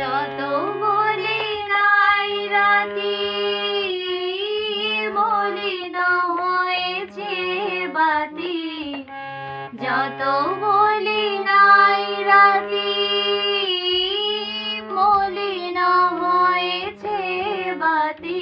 যত বলি নাই রাতি মলিন হয়েছে বাতি। যত বলি নাই রাতি মলিন হয়েছে বাতি।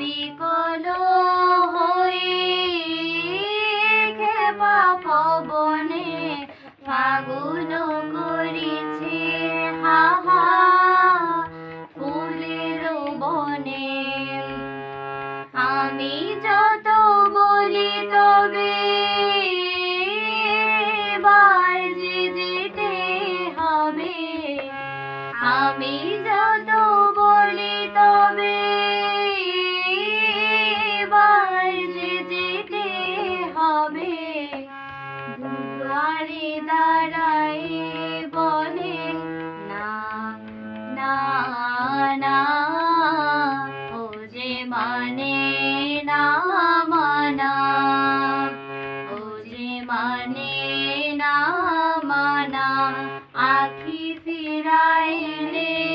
বিকল হয়ে খেপা পবনে ফাগুন করিছে হাহা ফুলের বনে। আমি যত বলি তবে বার যে না ও যে মানে না মানা ও যে মানে না মানা আখি ফিরাইলে